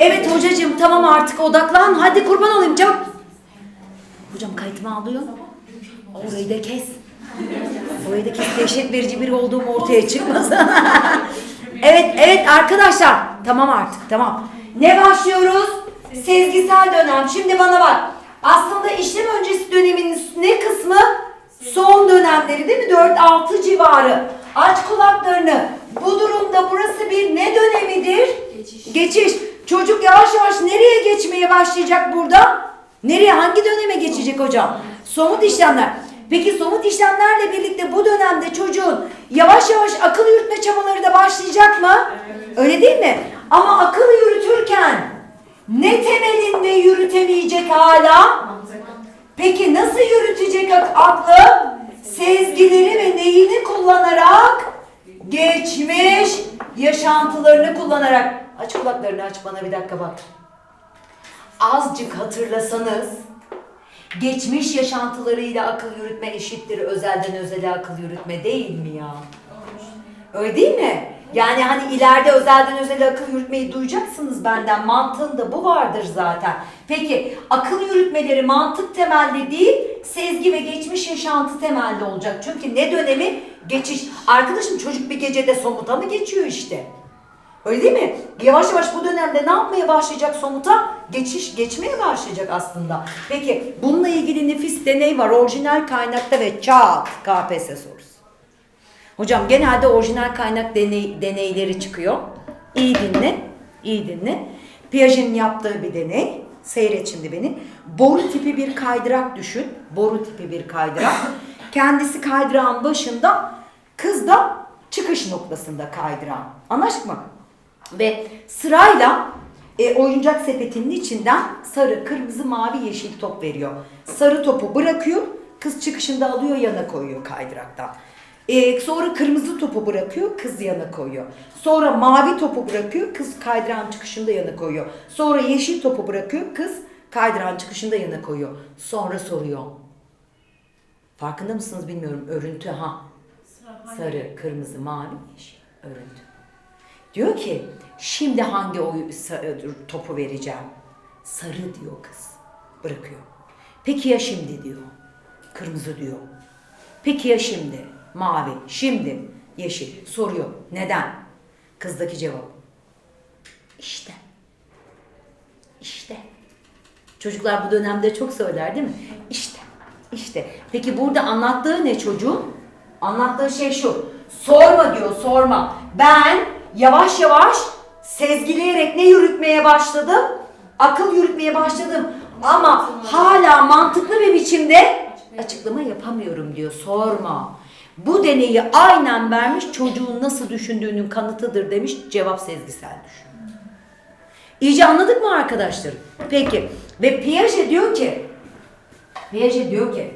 Evet hocacığım tamam artık odaklan. Hadi kurban olayım çabuk. Hocam kayıtımı alıyor. Orayı da kes. Orayı da kes. Dehşet verici biri olduğum ortaya çıkmasın. evet evet arkadaşlar. Tamam artık tamam. Ne başlıyoruz? Sezgisel dönem. Şimdi bana bak. Aslında işlem öncesi dönemin ne kısmı? Son dönemleri değil mi? 4-6 civarı. Aç kulaklarını. Bu durumda burası bir ne dönemidir? Geçiş. Geçiş. Çocuk yavaş yavaş nereye geçmeye başlayacak burada? Nereye? Hangi döneme geçecek hocam? Somut işlemler. Peki somut işlemlerle birlikte bu dönemde çocuğun yavaş yavaş akıl yürütme çabaları da başlayacak mı? Öyle değil mi? Ama akıl yürütürken ne temelinde yürütemeyecek hala? Peki nasıl yürütecek ak- aklı? Sezgileri ve neyini kullanarak? Geçmiş yaşantılarını kullanarak. Aç kulaklarını aç bana bir dakika bak. Azıcık hatırlasanız geçmiş yaşantılarıyla akıl yürütme eşittir özelden özele akıl yürütme değil mi ya? Öyle değil mi? Yani hani ileride özelden özele akıl yürütmeyi duyacaksınız benden. Mantığında bu vardır zaten. Peki akıl yürütmeleri mantık temelli değil, sezgi ve geçmiş yaşantı temelli olacak. Çünkü ne dönemi? Geçiş. Arkadaşım çocuk bir gecede somuta mı geçiyor işte? Öyle değil mi? Yavaş yavaş bu dönemde ne yapmaya başlayacak somuta? Geçiş, geçmeye başlayacak aslında. Peki bununla ilgili nefis deney var. Orijinal kaynakta ve çat KPSS sorusu. Hocam genelde orijinal kaynak deney, deneyleri çıkıyor. İyi dinle, iyi dinle. Piaget'in yaptığı bir deney. Seyret şimdi beni. Boru tipi bir kaydırak düşün. Boru tipi bir kaydırak. Kendisi kaydırağın başında, kız da çıkış noktasında kaydırağın. Anlaştık mı? Ve sırayla e, oyuncak sepetinin içinden sarı, kırmızı, mavi, yeşil top veriyor. Sarı topu bırakıyor, kız çıkışında alıyor yana koyuyor kaydıraktan. E, sonra kırmızı topu bırakıyor, kız yana koyuyor. Sonra mavi topu bırakıyor, kız kaydıran çıkışında yana koyuyor. Sonra yeşil topu bırakıyor, kız kaydıran çıkışında yana koyuyor. Sonra soruyor. Farkında mısınız bilmiyorum. Örüntü ha. Sarı, kırmızı, mavi, yeşil. Örüntü. Diyor ki şimdi hangi oyu, sa- topu vereceğim? Sarı diyor kız. Bırakıyor. Peki ya şimdi diyor. Kırmızı diyor. Peki ya şimdi? Mavi. Şimdi yeşil. Soruyor. Neden? Kızdaki cevap. İşte. İşte. Çocuklar bu dönemde çok söyler değil mi? İşte. İşte. Peki burada anlattığı ne çocuğun? Anlattığı şey şu. Sorma diyor, sorma. Ben yavaş yavaş sezgileyerek ne yürütmeye başladım? Akıl yürütmeye başladım. Ama hala mantıklı bir biçimde açıklama yapamıyorum diyor. Sorma. Bu deneyi aynen vermiş çocuğun nasıl düşündüğünün kanıtıdır demiş. Cevap sezgisel düşün. İyice anladık mı arkadaşlar? Peki. Ve Piaget diyor ki Piaget diyor ki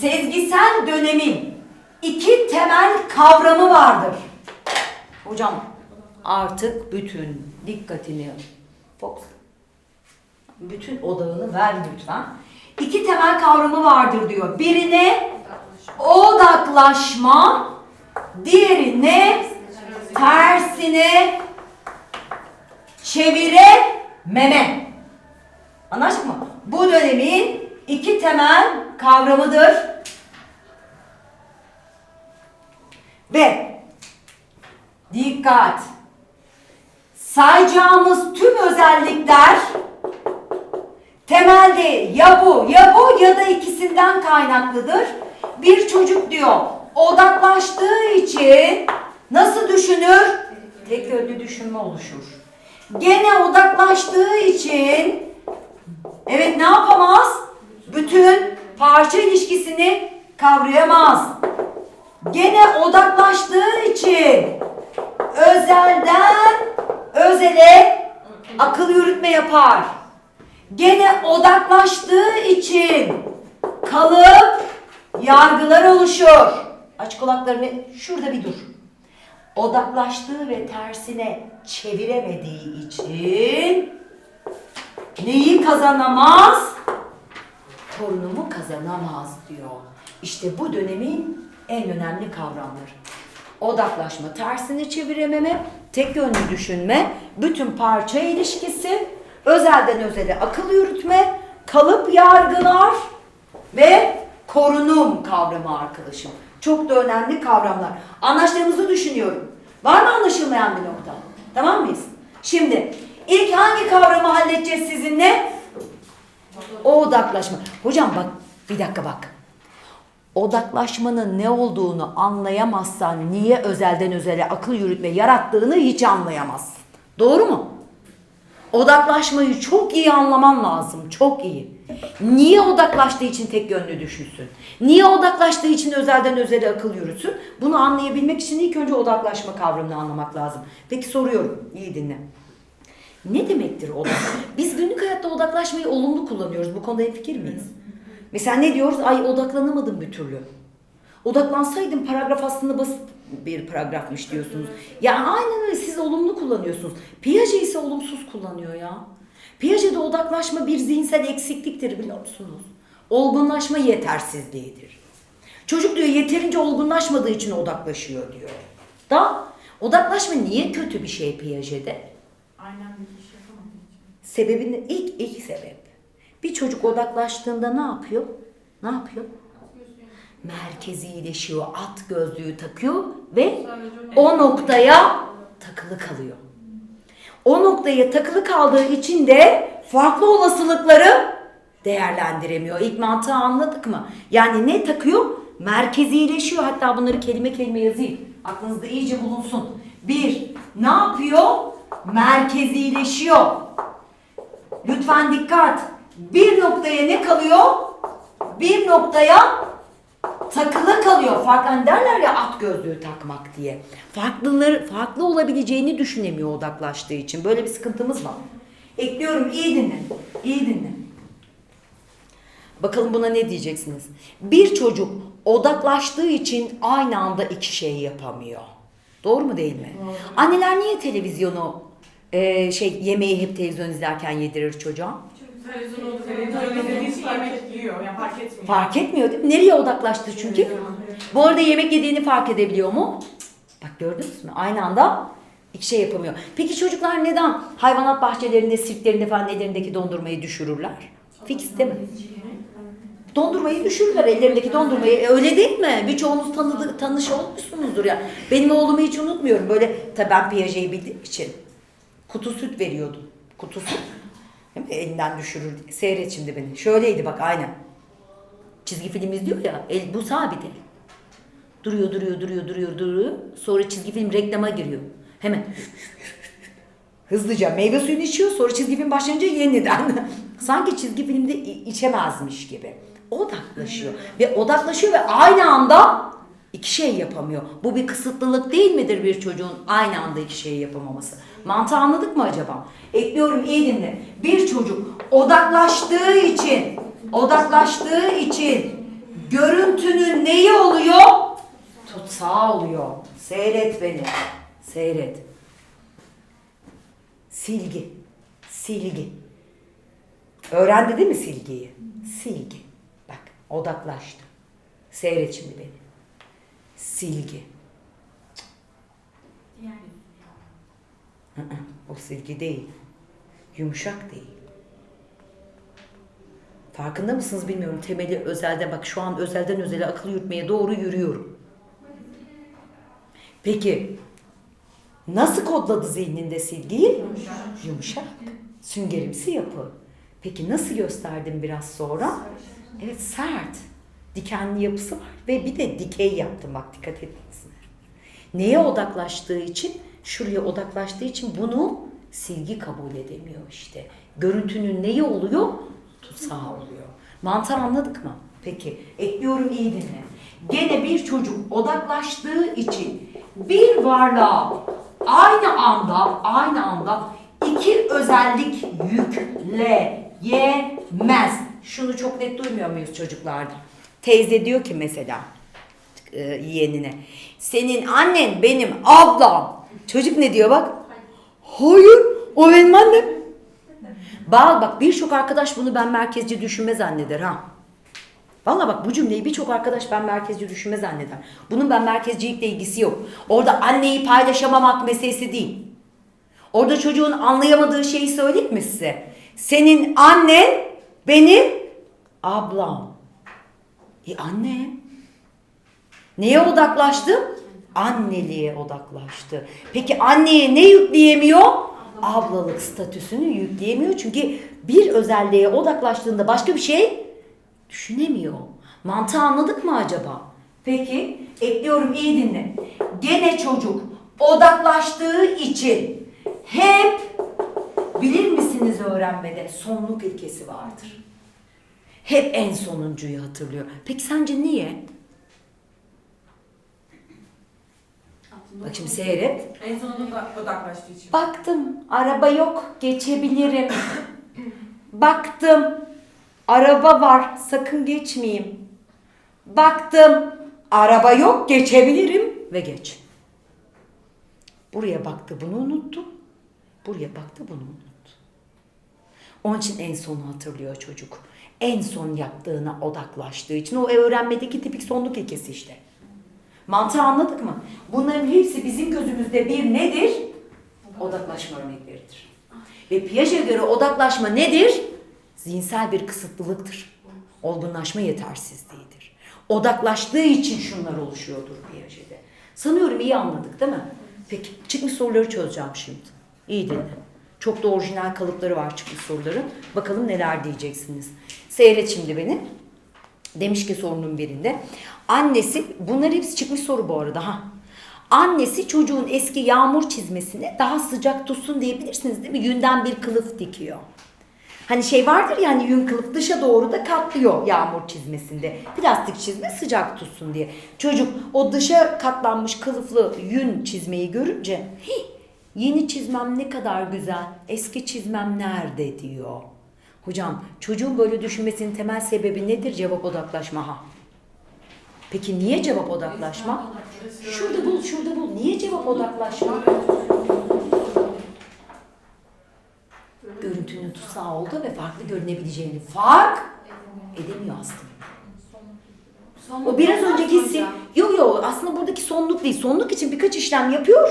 sezgisel dönemin iki temel kavramı vardır. Hocam artık bütün dikkatini fokus bütün odağını ver lütfen. İki temel kavramı vardır diyor. Birine odaklaşma, diğerine tersine çevirememe. Anlaştık mı? Bu dönemin iki temel kavramıdır. Ve dikkat. Sayacağımız tüm özellikler temelde ya bu ya bu ya da ikisinden kaynaklıdır. Bir çocuk diyor odaklaştığı için nasıl düşünür? Tek yönlü düşünme oluşur. Gene odaklaştığı için evet ne yapamaz? Bütün parça ilişkisini kavrayamaz. Gene odaklaştığı için özelden özele akıl yürütme yapar. Gene odaklaştığı için kalıp yargılar oluşur. Aç kulaklarını şurada bir dur. Odaklaştığı ve tersine çeviremediği için neyi kazanamaz? Torunumu kazanamaz diyor. İşte bu dönemin en önemli kavramları. Odaklaşma, tersini çevirememe, tek yönlü düşünme, bütün parça ilişkisi, özelden özele akıl yürütme, kalıp yargılar ve korunum kavramı arkadaşım. Çok da önemli kavramlar. Anlaştığımızı düşünüyorum. Var mı anlaşılmayan bir nokta? Tamam mıyız? Şimdi ilk hangi kavramı halledeceğiz sizinle? O odaklaşma. Hocam bak bir dakika bak. Odaklaşmanın ne olduğunu anlayamazsan niye özelden özele akıl yürütme yarattığını hiç anlayamazsın. Doğru mu? Odaklaşmayı çok iyi anlaman lazım. Çok iyi. Niye odaklaştığı için tek yönlü düşünsün? Niye odaklaştığı için özelden özele akıl yürütsün? Bunu anlayabilmek için ilk önce odaklaşma kavramını anlamak lazım. Peki soruyorum. İyi dinle. Ne demektir odak? Biz günlük hayatta odaklaşmayı olumlu kullanıyoruz. Bu konuda fikir miyiz? Mesela ne diyoruz? Ay odaklanamadım bir türlü. Odaklansaydım paragraf aslında basit bir paragrafmış diyorsunuz. Ya aynen öyle siz olumlu kullanıyorsunuz. Piaget ise olumsuz kullanıyor ya. Piaget'de odaklaşma bir zihinsel eksikliktir biliyor musunuz? Olgunlaşma yetersizliğidir. Çocuk diyor yeterince olgunlaşmadığı için odaklaşıyor diyor. Da odaklaşma niye kötü bir şey Piaget'de? Aynen bir iş yapamadım hiç. Sebebin ilk ilk sebep. Bir çocuk odaklaştığında ne yapıyor? Ne yapıyor? Merkezileşiyor, at gözlüğü takıyor ve o noktaya takılı kalıyor. O noktaya takılı kaldığı için de farklı olasılıkları değerlendiremiyor. İlk mantığı anladık mı? Yani ne takıyor? Merkezileşiyor. Hatta bunları kelime kelime yazayım. Aklınızda iyice bulunsun. Bir, ne yapıyor? Merkezileşiyor. Lütfen dikkat. Bir noktaya ne kalıyor? Bir noktaya takılı kalıyor. Farklı hani derler ya at gözlüğü takmak diye. Farklıları farklı olabileceğini düşünemiyor odaklaştığı için. Böyle bir sıkıntımız var. Ekliyorum iyi dinle. İyi dinle. Bakalım buna ne diyeceksiniz? Bir çocuk odaklaştığı için aynı anda iki şey yapamıyor. Doğru mu değil mi? Anneler niye televizyonu e, şey yemeği hep televizyon izlerken yedirir çocuğa? Televizyon zaman izlediği için yemek yiyor. Yani fark etmiyor. Fark etmiyor değil mi? Nereye odaklaştı çünkü? Bu arada yemek yediğini fark edebiliyor mu? Bak gördünüz mü? Aynı anda iki şey yapamıyor. Peki çocuklar neden hayvanat bahçelerinde, sirklerinde falan ellerindeki dondurmayı düşürürler? Fix değil mi? Dondurmayı düşürürler ellerindeki dondurmayı. E, öyle değil mi? Birçoğunuz tanıdı, tanış olmuşsunuzdur ya. Benim oğlumu hiç unutmuyorum. Böyle tabii ben Piaget'i bildiğim için kutu süt veriyordum. Kutu süt. Değil mi? Elinden düşürür. Seyret şimdi beni. Şöyleydi bak aynen. Çizgi film izliyor ya. El, bu sabit el. Duruyor, duruyor, duruyor, duruyor, duruyor. Sonra çizgi film reklama giriyor. Hemen hızlıca meyve suyunu içiyor. Sonra çizgi film başlayınca yeniden. Sanki çizgi filmde içemezmiş gibi. Odaklaşıyor. Ve odaklaşıyor ve aynı anda iki şey yapamıyor. Bu bir kısıtlılık değil midir bir çocuğun aynı anda iki şeyi yapamaması? Mantığı anladık mı acaba? Ekliyorum iyi dinle. Bir çocuk odaklaştığı için, odaklaştığı için görüntünün neyi oluyor? Tutsağı oluyor. Seyret beni. Seyret. Silgi. Silgi. Öğrendi değil mi silgiyi? Silgi. Bak odaklaştı. Seyret şimdi beni. Silgi. Yani. Hı hı, O silgi değil. Yumuşak değil. Farkında mısınız bilmiyorum. Temeli özelde bak şu an özelden özele akıl yürütmeye doğru yürüyorum. Peki nasıl kodladı zihninde silgiyi? Yumuşak. Süngerimsi yapı. Peki nasıl gösterdim biraz sonra? Evet sert. Dikenli yapısı var ve bir de dikey yaptım bak dikkat etmesinler. Neye odaklaştığı için? Şuraya odaklaştığı için bunu silgi kabul edemiyor işte. Görüntünün neyi oluyor? Tutsağı oluyor. Mantığı anladık mı? Peki ekliyorum iyi dinle. Gene bir çocuk odaklaştığı için bir varlığa aynı anda aynı anda iki özellik yükleyemez. Şunu çok net duymuyor muyuz çocuklarda? Teyze diyor ki mesela e, yeğenine. Senin annen benim ablam. Çocuk ne diyor bak? Hayır o benim annem. Bak bak birçok arkadaş bunu ben merkezci düşünme zanneder ha. Valla bak bu cümleyi birçok arkadaş ben merkezci düşünme zanneder. Bunun ben merkezcilikle ilgisi yok. Orada anneyi paylaşamamak meselesi değil. Orada çocuğun anlayamadığı şeyi söyleyeyim mi size? Senin annen benim ablam. E anne. Neye odaklaştı? Anneliğe odaklaştı. Peki anneye ne yükleyemiyor? Ablalık statüsünü yükleyemiyor. Çünkü bir özelliğe odaklaştığında başka bir şey düşünemiyor. Mantığı anladık mı acaba? Peki ekliyorum iyi dinle. Gene çocuk odaklaştığı için hep bilir misiniz öğrenmede sonluk ilkesi vardır. Hep en sonuncuyu hatırlıyor. Peki sence niye? Bak şimdi seyret. En sonunda odaklaştığı için. Baktım araba yok geçebilirim. Baktım araba var sakın geçmeyeyim. Baktım araba yok geçebilirim ve geç. Buraya baktı bunu unuttu. Buraya baktı bunu unuttu. Onun için en sonu hatırlıyor çocuk. En son yaptığına odaklaştığı için o öğrenmedeki tipik sonluk ilkesi işte. Mantığı anladık mı? Bunların hepsi bizim gözümüzde bir nedir? Odaklaşma örnekleridir. Ve Piaget'e göre odaklaşma nedir? Zihinsel bir kısıtlılıktır. Olgunlaşma yetersizliğidir. Odaklaştığı için şunlar oluşuyordur Piaget'e. Sanıyorum iyi anladık değil mi? Peki çıkmış soruları çözeceğim şimdi. İyi dinle. Çok da orijinal kalıpları var çıkmış soruların. Bakalım neler diyeceksiniz. Seyret şimdi beni. Demiş ki sorunun birinde. Annesi, bunlar hepsi çıkmış soru bu arada ha. Annesi çocuğun eski yağmur çizmesine daha sıcak tutsun diyebilirsiniz değil mi? Yünden bir kılıf dikiyor. Hani şey vardır ya hani yün kılıf dışa doğru da katlıyor yağmur çizmesinde. Plastik çizme sıcak tutsun diye. Çocuk o dışa katlanmış kılıflı yün çizmeyi görünce "Hih, yeni çizmem ne kadar güzel eski çizmem nerede diyor. Hocam çocuğun böyle düşünmesinin temel sebebi nedir? Cevap odaklaşma ha. Peki niye cevap odaklaşma? Şurada bul, şurada bul. Niye cevap odaklaşma? Görüntünün tutsağı oldu ve farklı görünebileceğini fark edemiyor aslında. O biraz önceki hissi, yok yok aslında buradaki sonluk değil. Sonluk için birkaç işlem yapıyor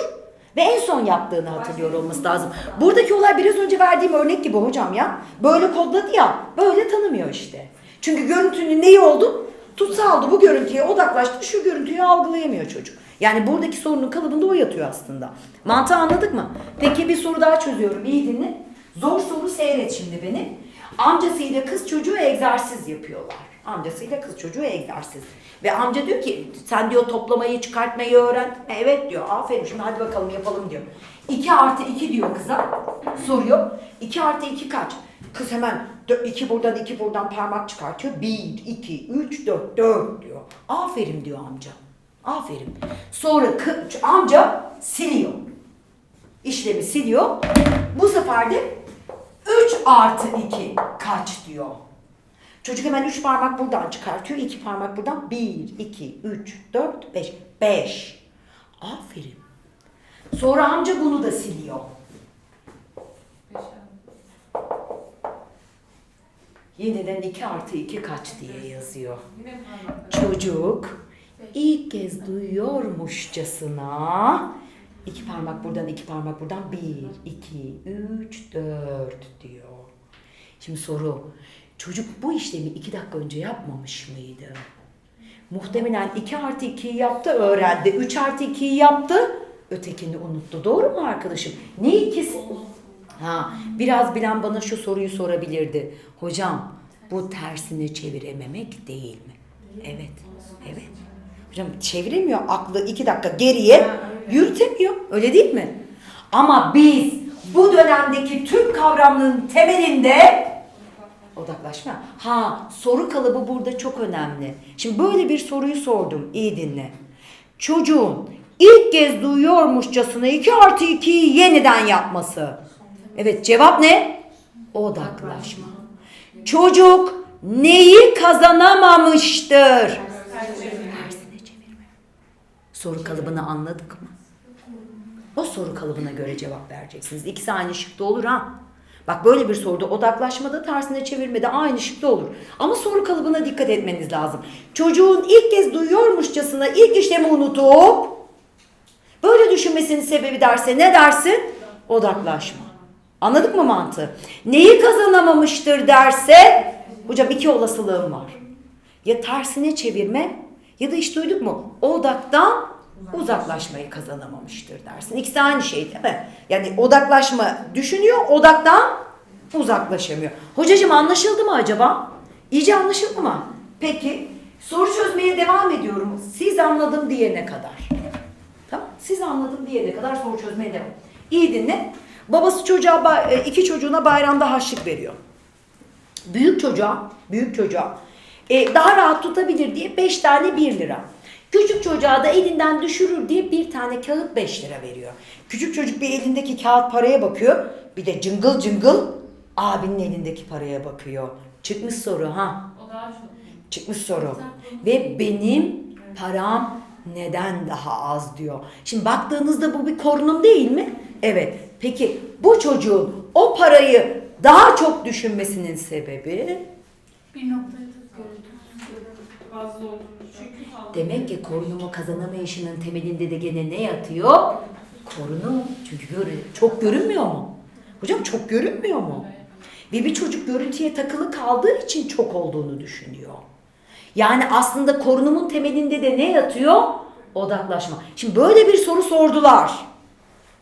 ve en son yaptığını hatırlıyor olması lazım. Buradaki olay biraz önce verdiğim örnek gibi hocam ya. Böyle kodladı ya, böyle tanımıyor işte. Çünkü görüntünün neyi oldu? Tutsaldı bu görüntüye odaklaştı, şu görüntüyü algılayamıyor çocuk. Yani buradaki sorunun kalıbında o yatıyor aslında. Mantığı anladık mı? Peki bir soru daha çözüyorum, iyi dinle. Zor soru seyret şimdi beni. Amcasıyla kız çocuğu egzersiz yapıyorlar. Amcasıyla kız çocuğu egzersiz. Ve amca diyor ki sen diyor toplamayı çıkartmayı öğren. Evet diyor aferin şimdi hadi bakalım yapalım diyor. 2 artı 2 diyor kıza. Soruyor. 2 artı 2 kaç? Kız hemen 2 buradan 2 buradan parmak çıkartıyor. 1, 2, 3, 4, 4 diyor. Aferin diyor amca. Aferin. Sonra kı- amca siliyor. İşlemi siliyor. Bu sefer de 3 artı 2 kaç diyor. Çocuk hemen 3 parmak buradan çıkartıyor. 2 parmak buradan. 1, 2, 3, 4, 5. 5. Aferin. Sonra amca bunu da siliyor. Yeniden 2 artı 2 kaç diye yazıyor. Çocuk ilk kez duyuyormuşçasına iki parmak buradan iki parmak buradan bir, iki, üç, dört diyor. Şimdi soru çocuk bu işlemi iki dakika önce yapmamış mıydı? Muhtemelen 2 artı 2'yi yaptı öğrendi. 3 artı 2'yi yaptı ötekini unuttu. Doğru mu arkadaşım? Ne ikisi? Ha, biraz bilen bana şu soruyu sorabilirdi. Hocam bu tersine çevirememek değil mi? Evet. Evet. Hocam çeviremiyor aklı iki dakika geriye yürütemiyor. Öyle değil mi? Ama biz bu dönemdeki tüm kavramların temelinde odaklaşma. Ha soru kalıbı burada çok önemli. Şimdi böyle bir soruyu sordum. İyi dinle. Çocuğun ilk kez duyuyormuşçasına 2 artı 2'yi yeniden yapması. Evet cevap ne? Odaklaşma. Çocuk neyi kazanamamıştır? Soru kalıbını anladık mı? O soru kalıbına göre cevap vereceksiniz. İkisi aynı şıkta olur ha. Bak böyle bir soruda odaklaşmada tersine çevirmede aynı şıkta olur. Ama soru kalıbına dikkat etmeniz lazım. Çocuğun ilk kez duyuyormuşçasına ilk işlemi unutup böyle düşünmesinin sebebi derse ne dersin? Odaklaşma. Anladık mı mantığı? Neyi kazanamamıştır derse hocam iki olasılığım var. Ya tersine çevirme ya da hiç duyduk mu? Odaktan uzaklaşmayı kazanamamıştır dersin. İkisi aynı şey değil mi? Yani odaklaşma düşünüyor, odaktan uzaklaşamıyor. Hocacığım anlaşıldı mı acaba? İyice anlaşıldı mı? Peki soru çözmeye devam ediyorum. Siz anladım diyene kadar. Tamam. Siz anladım diyene kadar soru çözmeye devam. İyi dinle. Babası çocuğa e, iki çocuğuna bayramda harçlık veriyor. Büyük çocuğa, büyük çocuğa e, daha rahat tutabilir diye 5 tane 1 lira. Küçük çocuğa da elinden düşürür diye bir tane kağıt 5 lira veriyor. Küçük çocuk bir elindeki kağıt paraya bakıyor. Bir de cıngıl cıngıl abinin elindeki paraya bakıyor. Çıkmış soru ha. Çıkmış soru. Ve benim param neden daha az diyor. Şimdi baktığınızda bu bir korunum değil mi? Evet. Peki bu çocuğun o parayı daha çok düşünmesinin sebebi Bir noktaya Fazla olduğunu çünkü fazla. demek ki korunumu kazanamayışının temelinde de gene ne yatıyor? Korunum. Çünkü göre, çok görünmüyor mu? Hocam çok görünmüyor mu? Ve bir çocuk görüntüye takılı kaldığı için çok olduğunu düşünüyor. Yani aslında korunumun temelinde de ne yatıyor? Odaklaşma. Şimdi böyle bir soru sordular.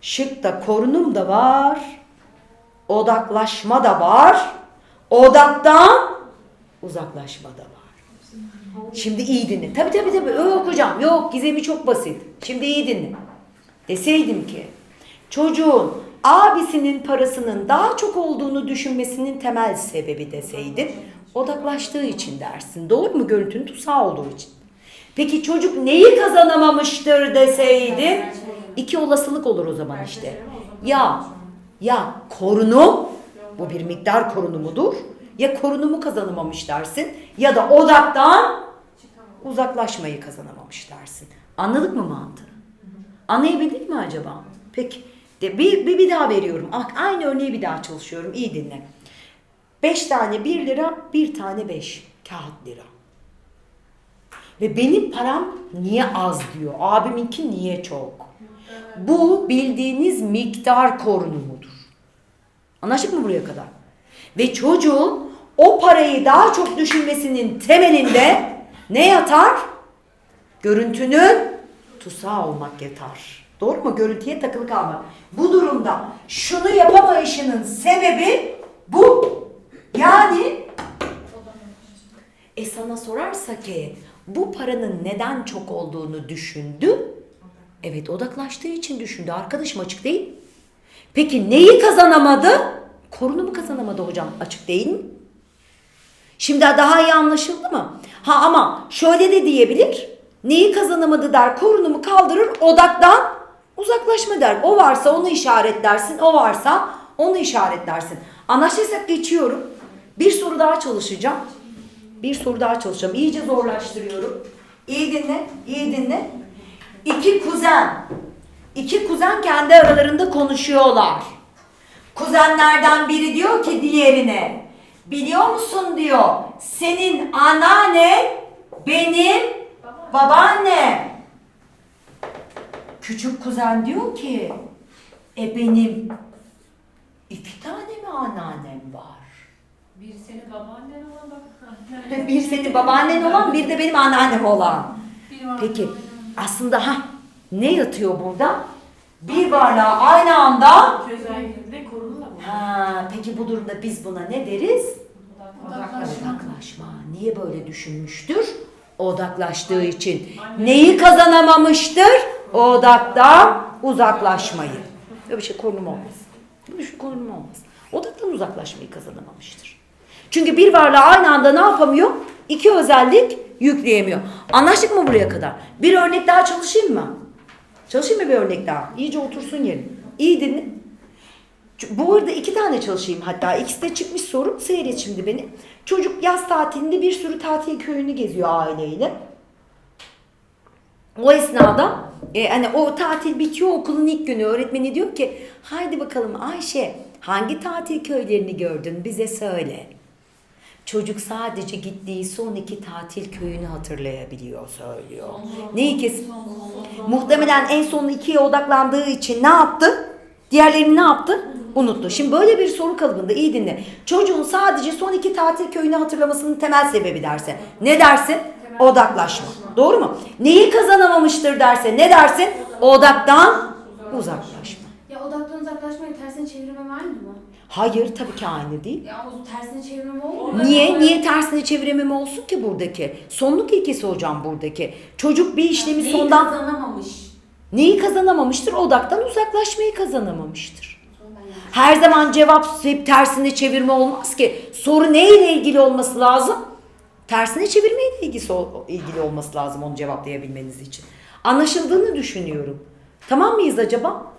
Şıkta korunum da var. Odaklaşma da var. Odaktan uzaklaşma da var. Şimdi iyi dinle. Tabii tabii tabii. Yok hocam yok gizemi çok basit. Şimdi iyi dinle. Deseydim ki çocuğun abisinin parasının daha çok olduğunu düşünmesinin temel sebebi deseydim odaklaştığı için dersin. Doğru mu? Görüntünün tutsağı olduğu için. Peki çocuk neyi kazanamamıştır deseydim iki olasılık olur o zaman işte. Ya ya korunum bu bir miktar korunumudur. Ya korunumu kazanamamış dersin ya da odaktan uzaklaşmayı kazanamamış dersin. Anladık mı mantığı? Anlayabildik mi acaba? Peki. De bir, bir, bir daha veriyorum. Ah, Aynı örneği bir daha çalışıyorum. İyi dinle. 5 tane 1 lira, bir tane 5 kağıt lira. Ve benim param niye az diyor. Abiminki niye çok. Bu bildiğiniz miktar korunumudur. Anlaştık mı buraya kadar? Ve çocuğun o parayı daha çok düşünmesinin temelinde ne yatar? Görüntünün tusağı olmak yatar. Doğru mu? Görüntüye takılı kalmak. Bu durumda şunu yapamayışının sebebi bu. Yani e sana sorarsa ki bu paranın neden çok olduğunu düşündü. Evet odaklaştığı için düşündü. Arkadaşım açık değil. Peki neyi kazanamadı? Korunumu kazanamadı hocam. Açık değil? Şimdi daha iyi anlaşıldı mı? Ha ama şöyle de diyebilir. Neyi kazanamadı der, korunumu kaldırır, odaktan uzaklaşma der. O varsa onu işaretlersin, o varsa onu işaretlersin. Anlaştıysak geçiyorum. Bir soru daha çalışacağım. Bir soru daha çalışacağım. İyice zorlaştırıyorum. İyi dinle, iyi dinle. İki kuzen. İki kuzen kendi aralarında konuşuyorlar. Kuzenlerden biri diyor ki diğerine, biliyor musun diyor, senin anneannen benim babaannem. Küçük kuzen diyor ki, e benim iki tane mi anneannem var? Bir senin babaannen olan bak. Bir senin babaannen olan, bir de benim anneannem olan. Peki aslında ha ne yatıyor burada? Bir varlığa aynı anda Özellikle bu. Ha, peki bu durumda biz buna ne deriz? Odaklaşma. Odaklaşma. Niye böyle düşünmüştür? Odaklaştığı için. Neyi kazanamamıştır? Odaktan uzaklaşmayı. Böyle bir şey konum olmaz. Böyle bir şey konum olmaz. Odaktan uzaklaşmayı kazanamamıştır. Çünkü bir varlığa aynı anda ne yapamıyor? İki özellik yükleyemiyor. Anlaştık mı buraya kadar? Bir örnek daha çalışayım mı? Çalışayım mı bir örnek daha? İyice otursun yerine. İyi dinle. Bu arada iki tane çalışayım hatta. İkisi de çıkmış soru. Seyret şimdi beni. Çocuk yaz tatilinde bir sürü tatil köyünü geziyor aileyle. O esnada e, hani o tatil bitiyor okulun ilk günü öğretmeni diyor ki haydi bakalım Ayşe hangi tatil köylerini gördün bize söyle. Çocuk sadece gittiği son iki tatil köyünü hatırlayabiliyor söylüyor. Neyi kes? Muhtemelen en son ikiye odaklandığı için ne yaptı? Diğerlerini ne yaptı? Unuttu. Şimdi böyle bir soru kalıbında iyi dinle. Çocuğun sadece son iki tatil köyünü hatırlamasının temel sebebi derse. Ne dersin? Odaklaşma. Doğru mu? Neyi kazanamamıştır derse ne dersin? Odaktan uzaklaşma. Ya odaktan uzaklaşmayı tersine çevirmem aynı mı? Hayır tabii ki aynı değil. Ya o tersine çevirmem olmuyor mu? Niye? Niye tersine çevirememe olsun ki buradaki? Sonluk ilkesi hocam buradaki. Çocuk bir işlemi Neyi sondan kazanamamış? neyi kazanamamıştır? Odaktan uzaklaşmayı kazanamamıştır. Her zaman cevap hep tersine çevirme olmaz ki. Soru neyle ilgili olması lazım? Tersine çevirmeyle ilgisi ilgili olması lazım onu cevaplayabilmeniz için. Anlaşıldığını düşünüyorum. Tamam mıyız acaba?